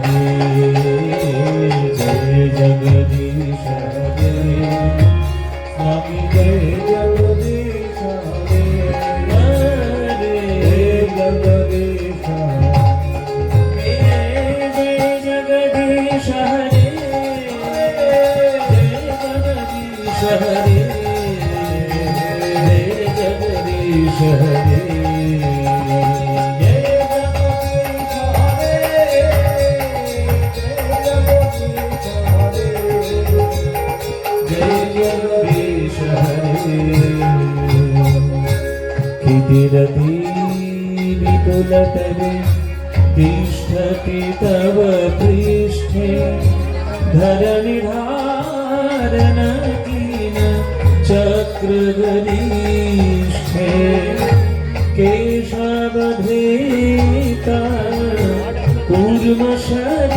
你。विपुलतरे तिष्ठति तव पृष्ठे धरणिधारणकीन चक्रगरीष्ठे केशवधृता कूर्मशरीर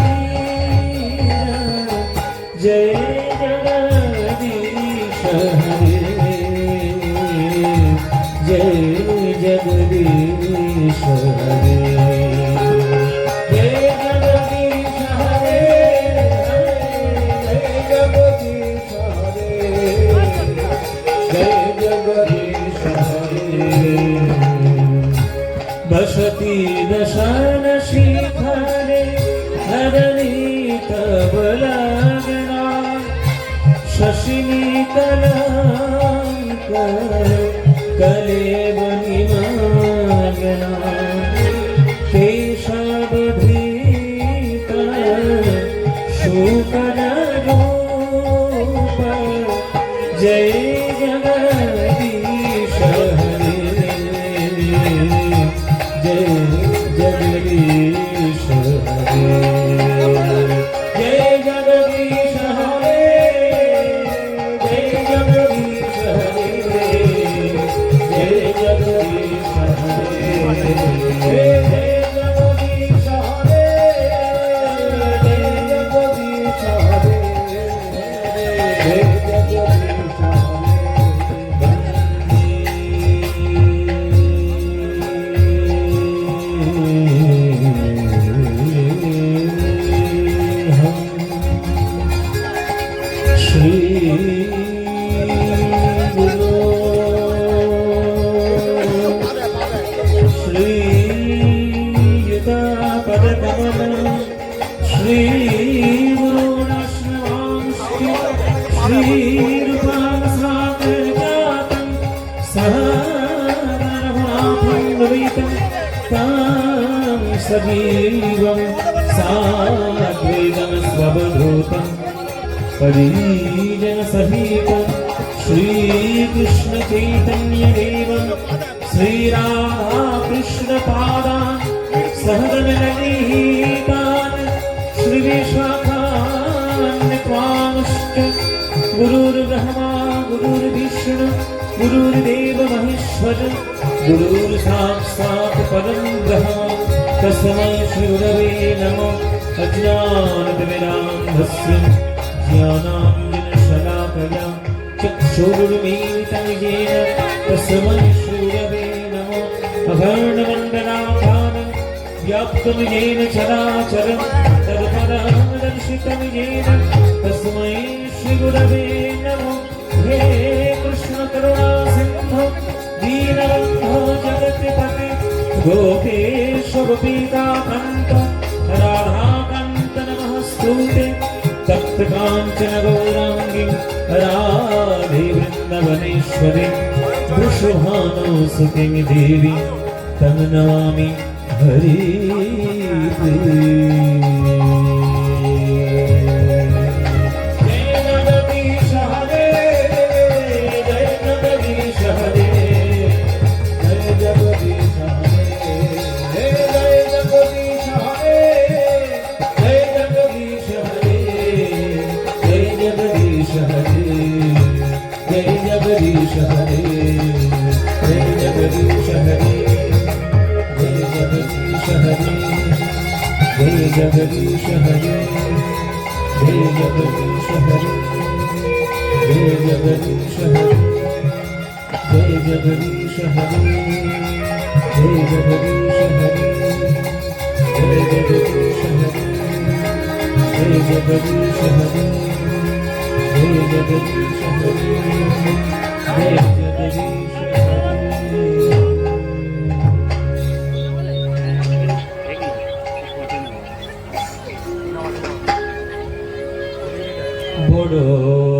दी सजीवं सितं सदैव सहैव श्रीकृष्णचैतन्यदेवं श्रीराधाकृष्णपादा सहगनगीतान् श्रीविश्वा गुरुर्ब्रह्मा गुरुर्विष्णु गुरुर्देव महेश्वर गुरुर्साक्षात् परं ब्रह्म तस्मै श्रीगुरवे नमो अज्ञानतिमिरान्धस्य ज्ञानाञ्जनशलाकया चक्षुरुर्मीलितं येन तस्मै श्रीगुरवे नमो अभर्णमण्डलाकारं व्याप्तं येन चराचरं तत्परं दर्शितं येन तस्मै श्री हे कृष्ण करुणा सिंधु दीनबंधो जगत्पते गोपेश गोपीकांत राधाकांत नमस्तुते तप्त कांचन गौरांगी देवी तन्नवामि नमामि हरि प्रिय जगदीश हरे हे जगदीश हरे हे जगदीश हरे हे जगदीश हरे हे जगदीश हरे हे जगदीश हरे हे जगदीश हरे हे जगदीश हरे हे जगदीश করো।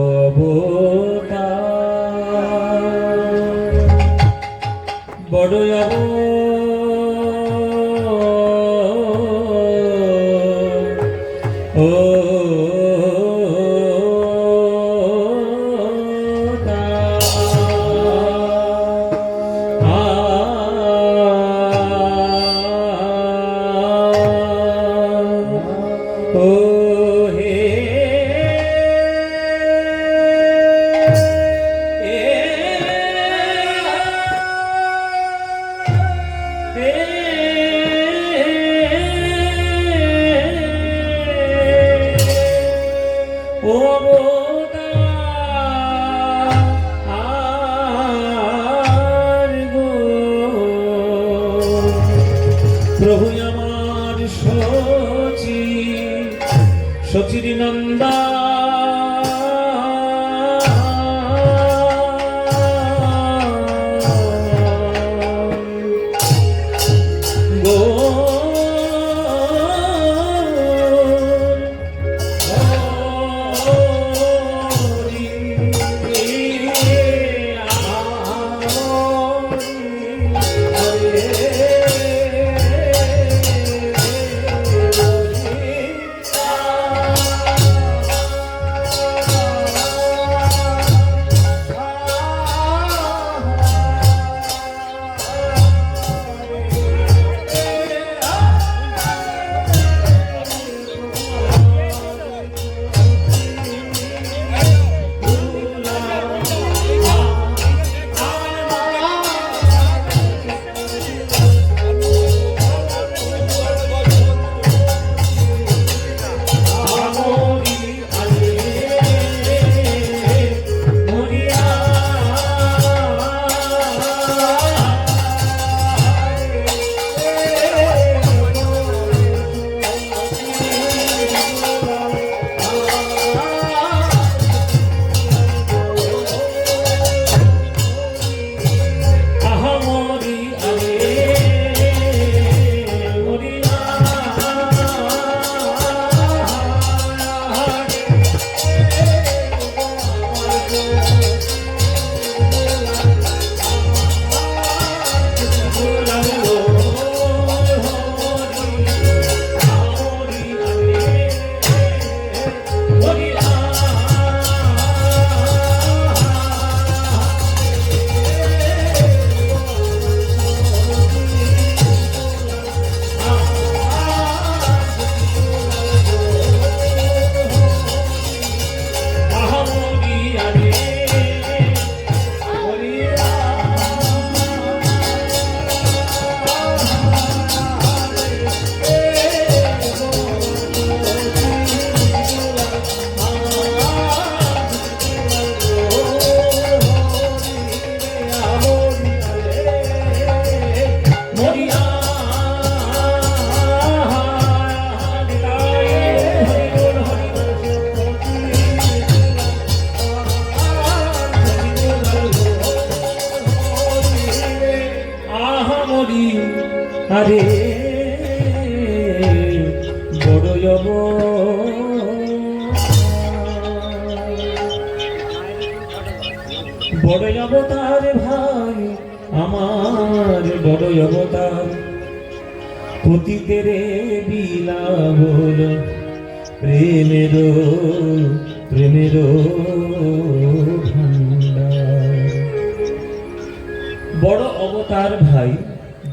অবতার ভাই,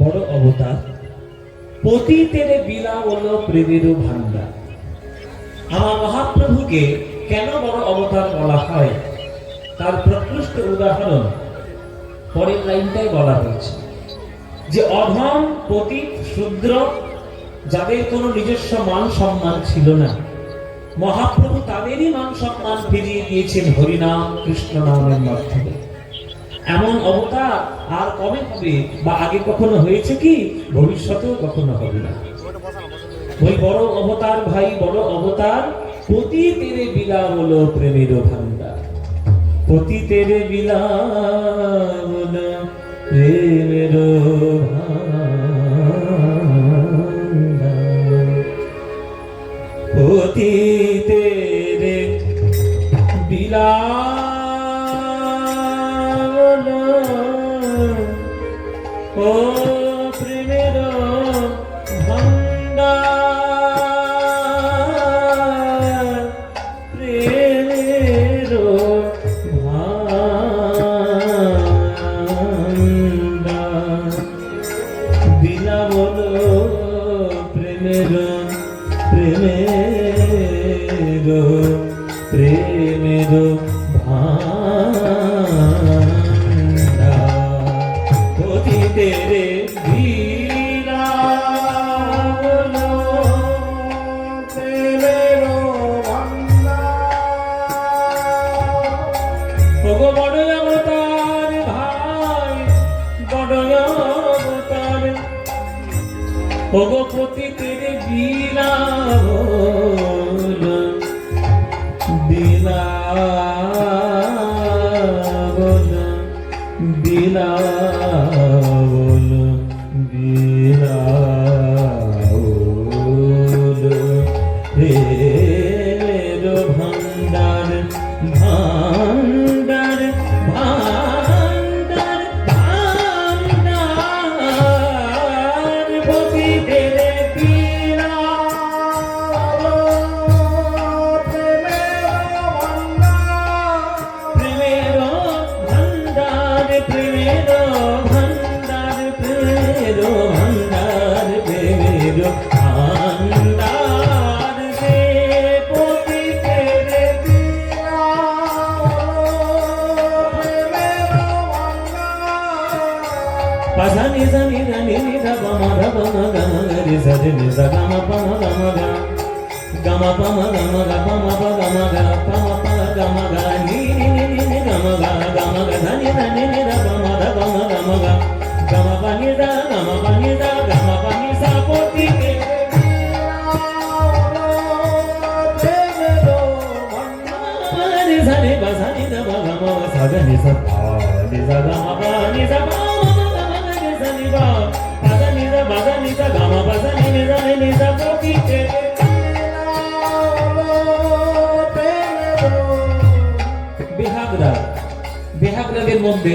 বড় অবতার। পতিতের বিলাবল প্রেমের ভান্ডার আমার মহাপ্রভুকে কেন বড় অবতার বলা হয়? তার প্রকৃষ্ট উদাহরণ পরের লাইনটাই বলা হয়েছে। যে অধম, পতিত, শূদ্র, যাদের কোনো নিজস্ব মান সম্মান ছিল না, মহাপ্রভু তাদেরই মান সম্মান ফিরিয়ে দিয়েছেন হরিনাম কৃষ্ণ নামের মাধ্যমে। এমন অবতার আর কবে হবে? বা আগে কখনো হয়েছে কি? ভবিষ্যতেও কখনো হবে না। ওই বড় অবতার ভাই, বড় অবতার পতি তেরে বিলা বলো প্রেমের ভান্ডার পতি তেরে বিলা বলো প্রেমের পতি তেরে বলো কোটি তেরে বিলা বিলা పద నిజ నిద నిని దమ మద పమ గమ గరి సజ నిజ గమ పమ గమ గ గమ పమ గమ గ పమ ప గమ గ పమ ప గమ గ ని ని ని ని ని గమ గ గమ గ ధని ధని ని ద పమ ద పమ గమ గ గమ ప ని ద గమ ప ని ద గమ ప ని స పోతి సని బసని దమ గమ సజని స నిజ గమ রাগের মধ্যে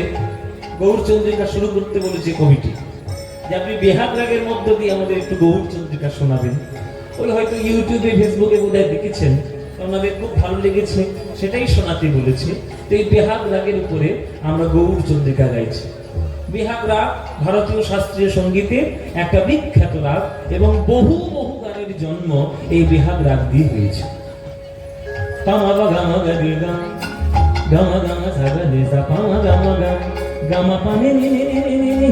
গৌরচন্দ্রিকা শুরু করতে বলেছে কমিটি যে আপনি বেহাগ রাগের মধ্য দিয়ে আমাদের একটু গৌরচন্দ্রিকা শোনাবেন। ওই হয়তো ইউটিউবে, ফেসবুকে বোধহয় দেখেছেন ওনাদের খুব ভালো লেগেছে, সেটাই শোনাতে বলেছে। তো এই বেহাগ রাগের উপরে আমরা গৌরচন্দ্রিকা গাইছি। বেহাগ রাগ ভারতীয় শাস্ত্রীয় সঙ্গীতে একটা বিখ্যাত রাগ এবং বহু বহু গানের জন্ম এই বেহাগ রাগ দিয়ে হয়েছে। পামা বা গামা গা রে గమ గమ సగ ని స ప గమ గ గమ ప ని ని ని ని ని ని ని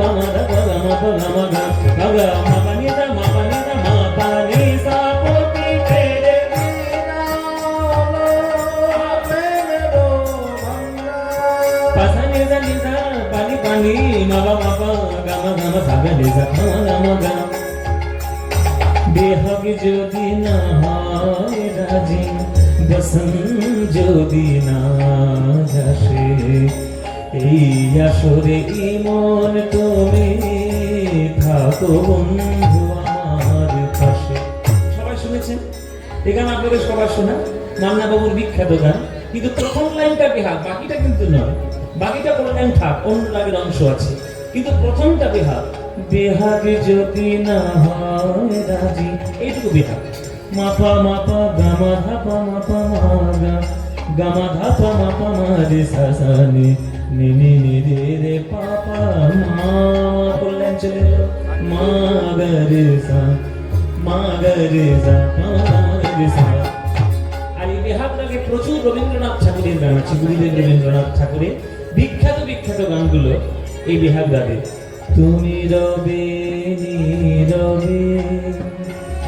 గమ గమ గమ గమ గమ గమ ప ని స మ ప ని స మ ప ని స పో తి తే రే যদি না হয় রাজি বসন যদি না যাসে, এই আসরে ইমন তুমি থাকো বন্ধু আমার পাশে। সবাই শুনেছেন? এই গান আপনাদের সবার শোনা মান্না বাবুর বিখ্যাত গান। কিন্তু প্রথম লাইনটা বেহাল বাকিটা কিন্তু নয়। বাকিটা কোনো লাইন থাক, অন্য অংশ আছে। কিন্তু প্রথমটা বেহাগ বেহাগ যদি না হয় রাজি, এইটুকু বেহাগ মাপা মাপা গামা ধাপা মাপা মাগা, গামা ধাপা মাপা মারে সাসানি, নি নি নি, রে রে পাপা মা করলেন চলে গেল। মা সা, মা, গা, রে, সা, মা, গা, রে, সা। আর এই বেহাগটাকে প্রচুর রবীন্দ্রনাথ ঠাকুরের গান আছে, গুরুদেব রবীন্দ্রনাথ ঠাকুরের বিখ্যাত বিখ্যাত গানগুলো এই বেহাগ গাবে তুমি রবে নীরবে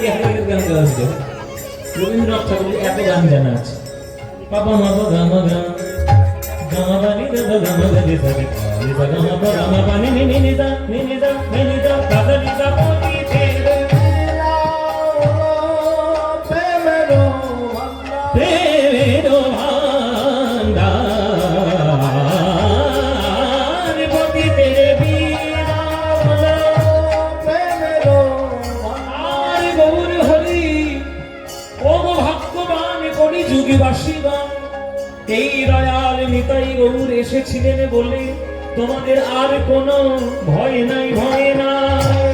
বিহারের গান গাওয়া যাবে রবীন্দ্রনাথ ঠাকুরের এত গান জানা আছে। পাপা, মাপা, গামা গান গামা বানি দাদা গামা নি সা গামা গামা এসেছিলেন বলে তোমাদের আর কোনো ভয় নাই ভয় নাই।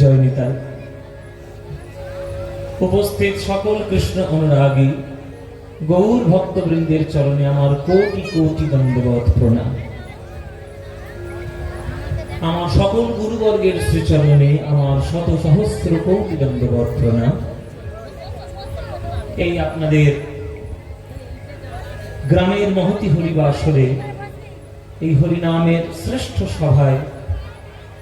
জয় নিতাই উপস্থিত সকল কৃষ্ণ অনুরাগী, গৌর ভক্তবৃন্দের চরণে আমার কোটি কোটি দণ্ডবত প্রণাম। আমার সকল গুরুবর্গের শ্রীচরণে আমার শত সহস্র কোটি দণ্ডবত প্রণাম। এই আপনাদের গ্রামের মহতি হরিবাসরে এই হরিনামের শ্রেষ্ঠ সভায়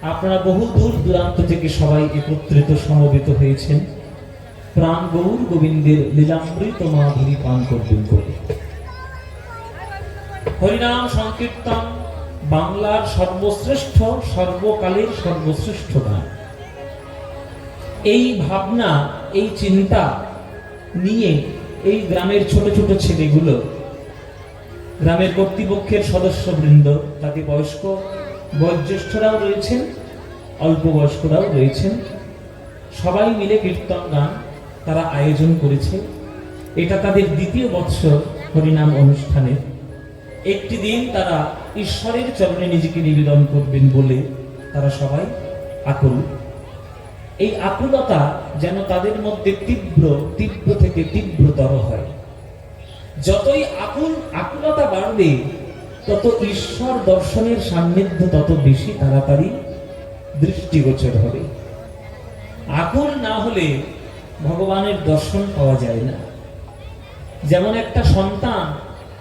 আপনারা বহু দূর দূরান্ত থেকে সবাই একত্রিত সমবেত হয়েছেন। প্রাণ গৌর গোবিন্দের লীলামৃত মাধুরী পান করবেন করে হরিনাম সংকীর্তন বাংলার সর্বশ্রেষ্ঠ, সর্বকালের সর্বশ্রেষ্ঠ গান। এই ভাবনা, এই চিন্তা নিয়ে এই গ্রামের ছোট ছোট ছেলেগুলো, গ্রামের কর্তৃপক্ষের সদস্যবৃন্দ তাতে বয়স্ক বয়োজ্যেষ্ঠরাও রয়েছেন, অল্প বয়স্করাও রয়েছেন। সবাই মিলে কীর্তন গান তারা আয়োজন করেছে। এটা তাদের দ্বিতীয় বৎসর হরিনাম অনুষ্ঠানের একটি দিন তারা ঈশ্বরের চরণে নিজেকে নিবেদন করবেন বলে তারা সবাই আকুল। এই আকুলতা যেন তাদের মধ্যে তীব্র তীব্র থেকে তীব্রতর হয়। যতই আকুল, আকুলতা বাড়বে, তত ঈশ্বর দর্শনের সান্নিধ্য তত বেশি তাড়াতাড়ি দৃষ্টিগোচর হবে। আকুল না হলে ভগবানের দর্শন পাওয়া যায় না। যেমন একটা সন্তান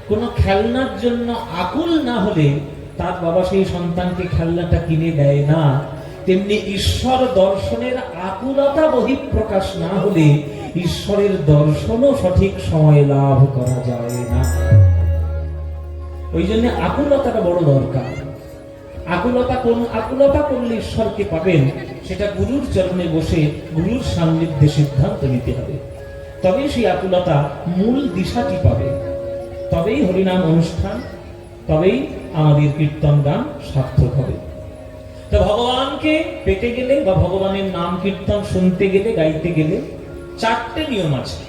কোনো খেলনার জন্য আকুল না হলে তার বাবা সেই সন্তানকে খেলনাটা কিনে দেয় না তেমনি ঈশ্বর দর্শনের আকুলতা বহিঃপ্রকাশ না হলে ঈশ্বরের দর্শনও সঠিক সময় লাভ করা যায় না। ওই জন্য আকুলতাটা বড় দরকার। আকুলতা কোন আকুলতা করলে ঈশ্বরকে পাবেন, সেটা গুরুর চরণে বসে গুরুর সান্নিধ্যে সিদ্ধান্ত নিতে হবে। তবেই সেই আকুলতা মূল দিশাটি পাবে। তবেই হরিনাম অনুষ্ঠান, তবেই আমাদের কীর্তন গান সার্থক হবে। তো ভগবানকে পেতে গেলে বা ভগবানের নাম কীর্তন শুনতে গেলে, গাইতে গেলে চারটে নিয়ম আছে।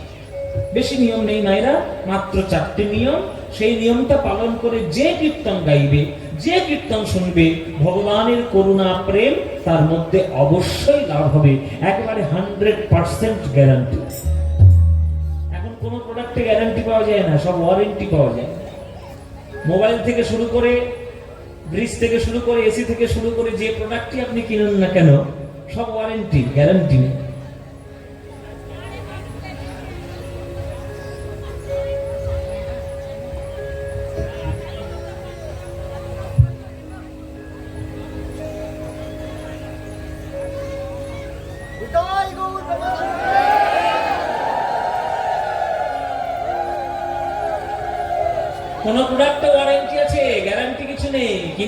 বেশি নিয়ম নেই নাইরা মাত্র চারটে নিয়ম। সেই নিয়মটা পালন করে যে কীর্তন গাইবে, যে কীর্তন শুনবে, ভগবানের করুণা, প্রেম তার মধ্যে অবশ্যই লাভ হবে। একেবারে হান্ড্রেড পার্সেন্ট গ্যারান্টি এখন কোনো প্রোডাক্টে গ্যারান্টি পাওয়া যায় না, সব ওয়ারেন্টি পাওয়া যায়। মোবাইল থেকে শুরু করে ব্রিজ থেকে শুরু করে এসি থেকে শুরু করে যে প্রোডাক্টটি আপনি কিনেন না কেন, সব ওয়ারেন্টি গ্যারান্টি নেই।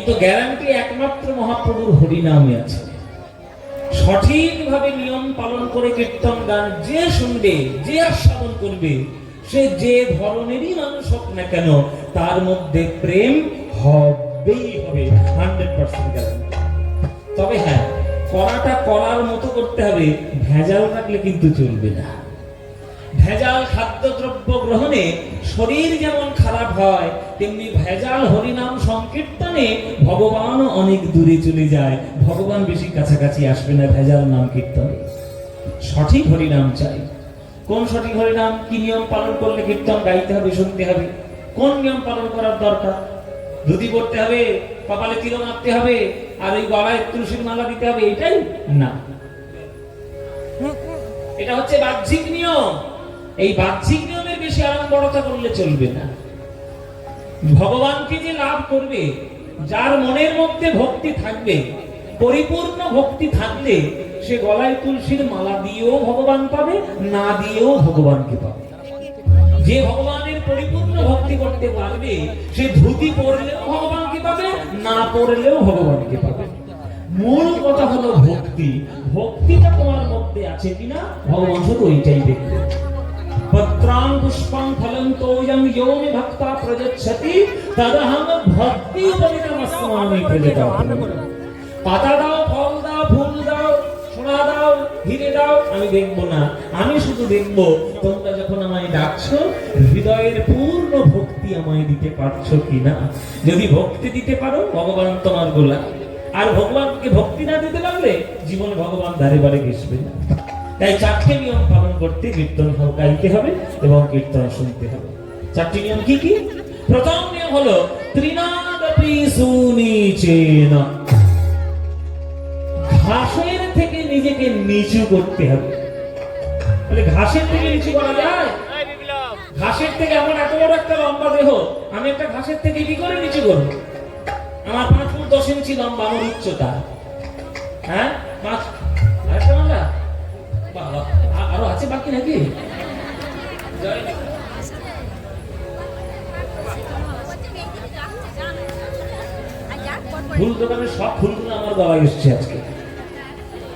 কিন্তু গ্যারান্টি একমাত্র মহাপ্রভুর হরিনামে আছে। সঠিকভাবে নিয়ম পালন করে কীর্তন গান যে শুনবে, যে আস্বাদন করবে, সে যে ধরনেরই মানুষ হোক না কেন, তার মধ্যে প্রেম হবেই হবে, হান্ড্রেড পার্সেন্ট গ্যারান্টি তবে হ্যাঁ করাটা করার মতো করতে হবে, ভেজাল থাকলে কিন্তু চলবে না। ভেজাল খাদ্যদ্রব্য গ্রহণে শরীর যেমন খারাপ হয়, তেমনি ভেজাল হরিনাম সংকীর্তনে ভগবানও অনেক দূরে চলে যায়। ভগবান বেশি কাছাকাছি আসবে না ভেজাল নাম কীর্তনে। সঠিক হরিনাম চাই। কোন সঠিক হরিনাম? কি নিয়ম পালন করলে কীর্তন গাইতে হবে, শুনতে হবে? কোন নিয়ম পালন করার দরকার? ধুতি পড়তে হবে, কপালে তিল মারতে হবে, আর ওই গলায় তুলসীর মালা দিতে হবে, এটাই না। এটা হচ্ছে বাহ্যিক নিয়ম। এই বাহ্যিক নিয়মের বেশি আড়ম্বরতা করলে চলবে না। ভগবানকে যে লাভ করবে, যার মনের মধ্যে ভক্তি থাকবে, পরিপূর্ণ ভক্তি থাকলে সে গলায় তুলসীর মালা দিয়েও ভগবান পাবে, না দিয়েও ভগবানকে পাবে। যে ভগবানের পরিপূর্ণ ভক্তি করতে পারবে, সে ধুতি পরলেও ভগবানকে পাবে, না পরলেও ভগবানকে পাবে। মূল কথা হলো ভক্তি। ভক্তিটা তোমার মধ্যে আছে কিনা, ভগবান শুধু ওইটাই দেখবে। পত্রাং পুষ্পং ফলং তোয়ং ইয়ো মে ভক্তা প্রযচ্ছতি তদহং ভক্তি প্রযতাপনি পাতা দাও ফল দাও ফুল দাও সোনা দাও হিরে দাও আমি দেখব না। আমি শুধু দেখব, তোমরা যখন আমায় ডাকছো, হৃদয়ের পূর্ণ ভক্তি আমায় দিতে পারছ কিনা? যদি ভক্তি দিতে পারো, ভগবান তোমার গোলা আর ভগবানকে ভক্তি না দিতে পারলে জীবনে ভগবান ধারে বারে ঘেসবে না। তাই চারটে নিয়ম পালন করতে কীর্তন গাইতে হবে এবং কীর্তন শুনতে হবে। চারটি নিয়ম কি কি? প্রথম নিয়ম হলো, ত্রিনাদপি সুনিচেন ঘাসের থেকে নিজেকে নিচু করতে হবে। বলে ঘাসের থেকে নিচু করা যায়? ঘাসের থেকে আমার এত বড় একটা লম্বা দেহ, আমি একটা ঘাসের থেকে কি করে নিচু করব? আমার পাঁচ ফুট দশ ইঞ্চি লম্বা, আমার উচ্চতা। হ্যাঁ? পাঁচ আরও আছে বাকি নাকি? ফুল দোকানে সব ফুলগুলো আমার গলায় এসছে আজকে।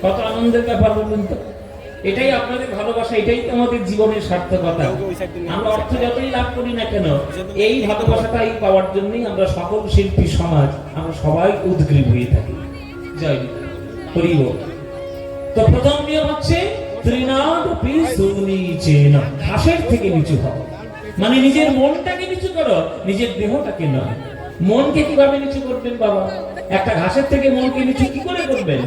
কত আনন্দের ব্যাপার বলুন তো। এটাই আপনাদের ভালোবাসা, এটাই তো আমাদের জীবনের সার্থকতা। আমরা অর্থ যতই লাভ করি না কেন, এই ভালোবাসাটাই পাওয়ার জন্যই আমরা সকল শিল্পী সমাজ, আমরা সবাই উদ্গ্রীব হয়ে থাকি। জয়। হরি বল। তো প্রথম নিয়ম হচ্ছে থেকে নিচু হও। মানে নিজের মনটাকে নিচু করো, নিজের দেহটাকে নয় মনকে কীভাবে নিচু করবেন বাবা? একটা ঘাসের থেকে মনকে নিচু কি করে করবেন?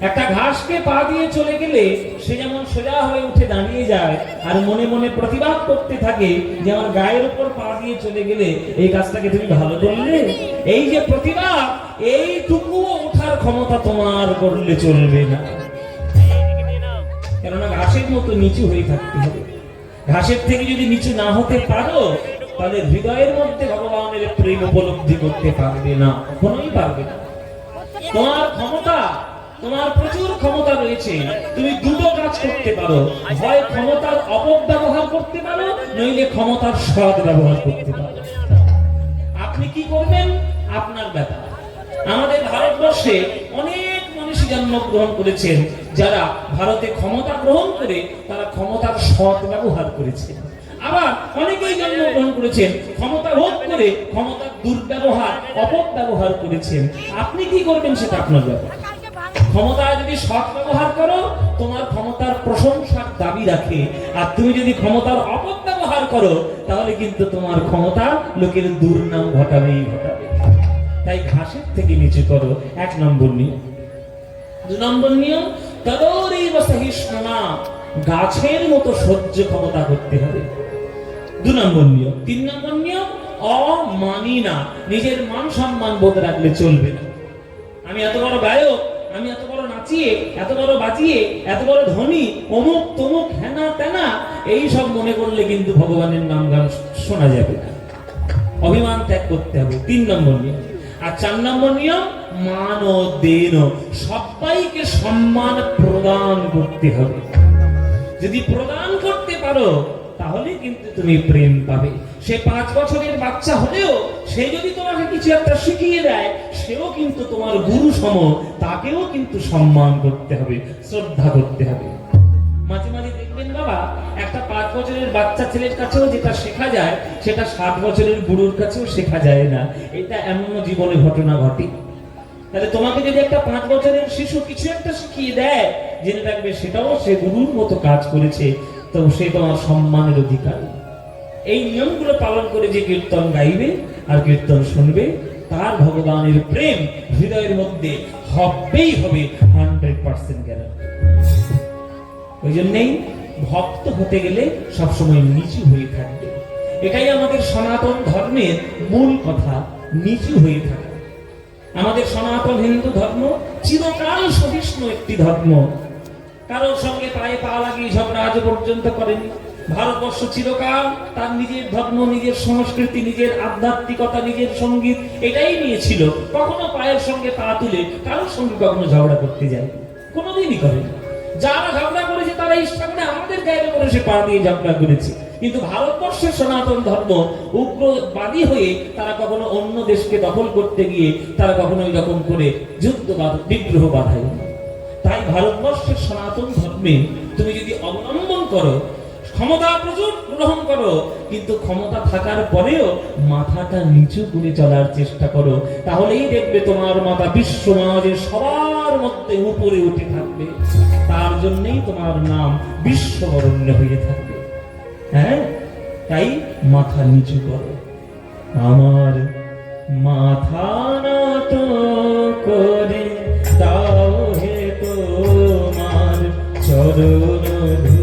একটা ঘাসকে পা দিয়ে চলে গেলে সে যেমন সোজা হয়ে উঠে দাঁড়িয়ে যায়, আর মনে মনে প্রতিবাদ করতে থাকে যে আমার গায়ের উপর পা দিয়ে চলে গেলে এই কাজটাকে তুমি ভালো করলে? এই যে প্রতিবাদ, এইটুকুও ওঠার ক্ষমতা তোমার করলে চলবে না। ঘাসের মতো নিচু হয়ে থাকতে হবে। ঘাসের থেকে যদি নিচু না হতে পারো, তাহলে হৃদয়ের মধ্যে ভগবানের প্রেম উপলব্ধি করতে পারবে না কোনোই পারবে না। তোমার ক্ষমতা, তোমার প্রচুর ক্ষমতা রয়েছে। তুমি দুটো কাজ করতে পারো। হয় ক্ষমতার অপব্যবহার করতে পারো, নইলে ক্ষমতার সৎ ব্যবহার করতে পারো। আপনি কি করবেন? আপনার ব্যাপার আমাদের ভারতবর্ষে অনেক মানুষ জন্মগ্রহণ করেছেন, যারা ভারতে ক্ষমতা গ্রহণ করে তারা ক্ষমতার সৎ ব্যবহার করেছেন আবার অনেকেই জন্মগ্রহণ করেছেন, ক্ষমতা ভোগ করে ক্ষমতার দুর্ব্যবহার, অপব্যবহার করেছেন। আপনি কি করবেন সেটা আপনার ব্যাপার। ক্ষমতা যদি সৎ ব্যবহার করো, তোমার ক্ষমতার প্রশংসার দাবি রাখে। আর তুমি যদি ক্ষমতার অপব্যবহার করো, তাহলে কিন্তু তোমার ক্ষমতা লোকের দুর্নাম ঘটাবেই ঘটাবে। তাই ঘাসের থেকে নিচে করো, এক নম্বর নিয়ম। দু নম্বর নিয়ম, তদরেব সহিষ্ণুনা গাছের মতো সহ্য ক্ষমতা করতে হবে। দু নম্বর নিয়ম। তিন নম্বর নিয়ম, অমানি না, নিজের মান সম্মান বোধ রাখলে চলবে না। আমি এত বড় গায়ক, আমি এত বড় নাচিয়ে, এত বড় বাজিয়ে, এত বড় ধনী, অমুক তমুক হেনা তেনা, এই সব মনে করলে কিন্তু ভগবানের নাম গান শোনা যাবে না। অভিমান ত্যাগ করতে হবে। তিন নম্বর নিয়ম। আর চার নম্বর নিয়ম মান ও দেন সবাইকে সম্মান প্রদান করতে হবে। যদি প্রদান করতে পারো, তাহলে কিন্তু তুমি প্রেম পাবে। সে পাঁচ বছরের বাচ্চা হলেও, সে যদি তোমাকে কিছু একটা শিখিয়ে দেয়, সেও কিন্তু তোমার গুরু সম, তাকেও কিন্তু সম্মান করতে হবে, শ্রদ্ধা করতে হবে। মাঝে মাঝে দেখবেন বাবা একটা পাঁচ বছরের বাচ্চা ছেলের কাছেও যেটা শেখা যায়, সেটা সাত বছরের গুরুর কাছেও শেখা যায় না। এটা এমন জীবনে ঘটনা ঘটে। তাহলে তোমাকে যদি একটা পাঁচ বছরের শিশু কিছু একটা শিখিয়ে দেয়, জেনে রাখবে সেটাও সে গুরুর মতো কাজ করেছে, তো সে তোমার সম্মানের অধিকার। এই নিয়মগুলো পালন করে যে কীর্তন গাইবে আর কীর্তন শুনবে, তার ভগবানের প্রেম হৃদয়ের মধ্যে হবেই হবে হান্ড্রেড পার্সেন্ট গ্যারান্টি ওই জন্যেই ভক্ত হতে গেলে সবসময় নিচু হয়ে থাকবে। এটাই আমাদের সনাতন ধর্মের মূল কথা, নিচু হয়ে থাকা। আমাদের সনাতন হিন্দু ধর্ম চিরকাল সহিষ্ণু একটি ধর্ম। কারোর সঙ্গে পায়ে পা লাগিয়ে ঝগড়া আজ পর্যন্ত করেনি। ভারতবর্ষ চিরকাল তার নিজের ধর্ম, নিজের সংস্কৃতি, নিজের আধ্যাত্মিকতা, নিজের সংগীত, এটাই নিয়েছিল। কখনো পায়ের সঙ্গে পা তুলে কারোর সঙ্গে কখনো ঝগড়া করতে যায় কোনোদিনই করেনি। যারা ঝগড়া করেছে, তারা ইচ্ছা করে আমাদের গায়ের উপরে সে পা দিয়ে ঝগড়া করেছে। কিন্তু ভারতবর্ষের সনাতন ধর্ম উগ্রবাদী হয়ে তারা কখনো অন্য দেশকে দখল করতে গিয়ে তারা কখনো এরকম করে যুদ্ধ বা- বিগ্রহ বাধায়। তাই ভারতবর্ষের সনাতন ধর্মে তুমি যদি অবলম্বন করো, ক্ষমতা প্রচুর গ্রহণ করো, কিন্তু ক্ষমতা থাকার পরেও মাথাটা নিচু করে চলার চেষ্টা করো, তাহলেই দেখবে তোমার মাথা বিশ্ব সমাজের সবার মধ্যে উপরে উঠে থাকবে। তার জন্যই তোমার নাম বিশ্ববরণ্য হয়ে থাকবে। হ্যাঁ? তাই মাথা নিচু করো। আমার মাথা না তো করে দাও হে তোমার চরণ